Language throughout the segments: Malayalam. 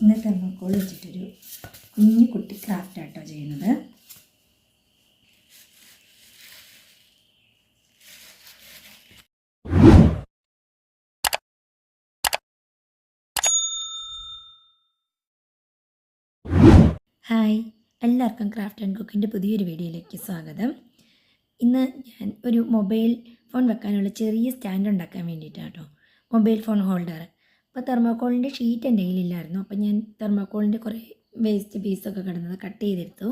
ഇന്ന് തെർമോക്കോൾ വെച്ചിട്ടൊരു കുഞ്ഞു കുട്ടി ക്രാഫ്റ്റ് ആട്ടോ ചെയ്യുന്നത്. ഹായ് എല്ലാവർക്കും ക്രാഫ്റ്റ് ആൻഡ് കുക്കിന്റെ പുതിയൊരു വീഡിയോയിലേക്ക് സ്വാഗതം. ഇന്ന് ഞാൻ ഒരു മൊബൈൽ ഫോൺ വെക്കാനുള്ള ചെറിയ സ്റ്റാൻഡ് ഉണ്ടാക്കാൻ വേണ്ടിയിട്ടാണ് കേട്ടോ മൊബൈൽ ഫോൺ ഹോൾഡർ അപ്പോൾ തെർമോക്കോളിന്റെ ഷീറ്റ് എന്റെ കയ്യിലില്ലായിരുന്നു. അപ്പോൾ ഞാൻ തെർമോക്കോളിന്റെ കുറേ വേസ്റ്റ് പീസൊക്കെ കിടന്നത് കട്ട് ചെയ്തെടുത്തു.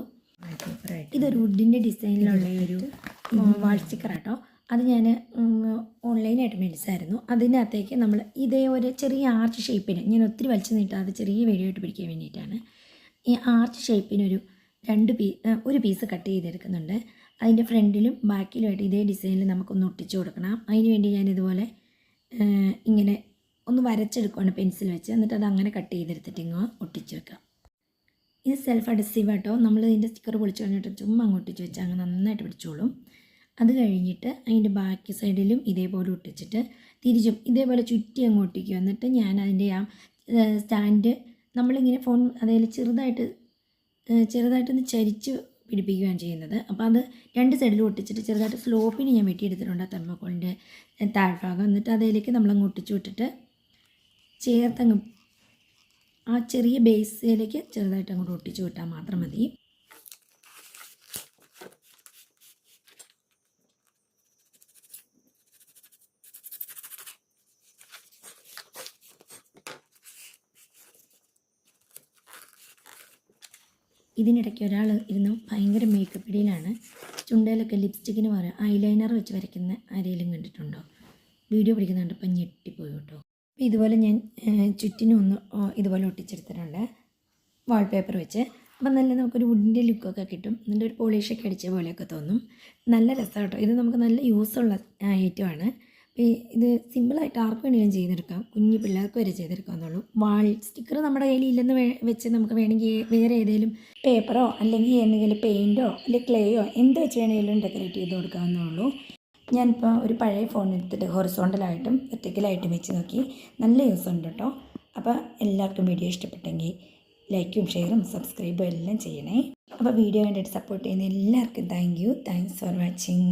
ഇതൊരു വുഡിന്റെ ഡിസൈനിലുള്ള ഒരു വാൾ സ്റ്റിക്കർ ആട്ടോ അത് ഞാൻ ഓൺലൈനായിട്ട് മേടിച്ചായിരുന്നു അതിനകത്തേക്ക് നമ്മൾ ഇതേ ഒരു ചെറിയ ആർച്ച് ഷേപ്പിന് ഞാൻ ഒത്തിരി വലിച്ചു നീട്ടാതെ ചെറിയ വീഡിയോ ആയിട്ട് പിടിക്കാൻ വേണ്ടിയിട്ടാണ്. ഈ ആർച്ച് ഷേപ്പിനൊരു രണ്ട് പീ ഒരു പീസ് കട്ട് ചെയ്തെടുക്കുന്നുണ്ട്. അതിന്റെ ഫ്രണ്ടിലും ബാക്കിലുമായിട്ട് ഇതേ ഡിസൈനിൽ നമുക്കൊന്ന് ഒട്ടിച്ചു കൊടുക്കണം. അതിന് വേണ്ടി ഞാൻ ഇതുപോലെ ഇങ്ങനെ ഒന്ന് വരച്ചെടുക്കുകയാണ് പെൻസിൽ വെച്ച്. എന്നിട്ട് അത് അങ്ങനെ കട്ട് ചെയ്തെടുത്തിട്ട് ഇങ്ങ് ഒട്ടിച്ച് വെക്കാം. ഇത് സെൽഫ് അഡസീവ് ആട്ടോ. നമ്മൾ ഇതിന്റെ സ്റ്റിക്കർ പൊളിച്ച് കഴിഞ്ഞിട്ട് ചുമ്മാ അങ്ങ് ഒട്ടിച്ച് വെച്ചാൽ അങ്ങ് നന്നായിട്ട് പിടിച്ചോളും. അത് കഴിഞ്ഞിട്ട് അതിന്റെ ബാക്കി സൈഡിലും ഇതേപോലെ ഒട്ടിച്ചിട്ട് തിരിച്ചും ഇതേപോലെ ചുറ്റി അങ്ങ് ഒട്ടിക്കുക. എന്നിട്ട് ഞാൻ അതിന്റെ ആ സ്റ്റാൻഡ് നമ്മളിങ്ങനെ ഫോൺ അതായത് ചെറുതായിട്ട് ചെറുതായിട്ടൊന്ന് ചരിച്ച് പിടിപ്പിക്കുകയാണ് ചെയ്യുന്നത്. അപ്പോൾ അത് രണ്ട് സൈഡിലും ഒട്ടിച്ചിട്ട് ചെറുതായിട്ട് സ്ലോപ്പിന് ഞാൻ വെട്ടിയെടുത്തിട്ടുണ്ട് ആ തെർമോക്കോളിന്റെ താഴ്ഭാഗം. എന്നിട്ട് അതിലേക്ക് നമ്മളങ്ങ് ഒട്ടിച്ചു വിട്ടിട്ട് ചേർത്തങ്ങ് ആ ചെറിയ ബേസിലേക്ക് ചെറുതായിട്ട് അങ്ങോട്ട് ഒട്ടിച്ചു വിട്ടാൽ മാത്രം മതി. ഇതിനിടയ്ക്ക് ഒരാൾ ഇരുന്ന് ഭയങ്കര മേക്കപ്പ് ഇടിയിലാണ് ചുണ്ടയിലൊക്കെ ലിപ്സ്റ്റിക്കിന് പകരം ഐലൈനർ വെച്ച് വരയ്ക്കുന്ന ആരെങ്കിലും കണ്ടിട്ടുണ്ടോ? വീഡിയോ പിടിക്കുന്ന കണ്ടപ്പോൾ ഞെട്ടിപ്പോയി കേട്ടോ. ഇതുപോലെ ഞാൻ ചുറ്റിനും ഒന്ന് ഇതുപോലെ ഒട്ടിച്ചെടുത്തിട്ടുണ്ട്. വാൾപേപ്പർ വെച്ച്. അപ്പം നല്ല നമുക്കൊരു വുഡിന്റെ ലുക്കൊക്കെ കിട്ടും. എന്നിട്ട് ഒരു പോളിഷൊക്കെ അടിച്ച പോലെയൊക്കെ തോന്നും. നല്ല രസമാണ് കേട്ടോ. ഇത് നമുക്ക് നല്ല യൂസുള്ള ഐറ്റമാണ് ഇത് സിമ്പിളായിട്ട് ആർക്ക് വേണമെങ്കിലും ചെയ്തെടുക്കാം. കുഞ്ഞു പിള്ളേർക്ക് വരെ ചെയ്തെടുക്കാവുന്നുള്ളൂ വാൾ സ്റ്റിക്കർ നമ്മുടെ കയ്യിൽ ഇല്ലെന്ന് വെച്ച് നമുക്ക് വേണമെങ്കിൽ വേറെ ഏതെങ്കിലും പേപ്പറോ അല്ലെങ്കിൽ എന്തെങ്കിലും പെയിന്റോ അല്ലെങ്കിൽ ക്ലേയോ എന്ത് വെച്ച് വേണമെങ്കിലും ഡെക്കറേറ്റ് ചെയ്ത് കൊടുക്കാവുന്നുള്ളൂ ഞാനിപ്പോൾ ഒരു പഴയ ഫോൺ എടുത്തിട്ട് ഹൊറിസോണ്ടലായിട്ടും വെർട്ടിക്കലായിട്ടും വെച്ച് നോക്കി. നല്ല യൂസ് ഉണ്ട് കേട്ടോ അപ്പോൾ എല്ലാവർക്കും വീഡിയോ ഇഷ്ടപ്പെട്ടെങ്കിൽ ലൈക്കും ഷെയറും സബ്സ്ക്രൈബും എല്ലാം ചെയ്യണേ. അപ്പോൾ വീഡിയോ കണ്ടിട്ട് സപ്പോർട്ട് ചെയ്യുന്ന എല്ലാവർക്കും thank you thanks for watching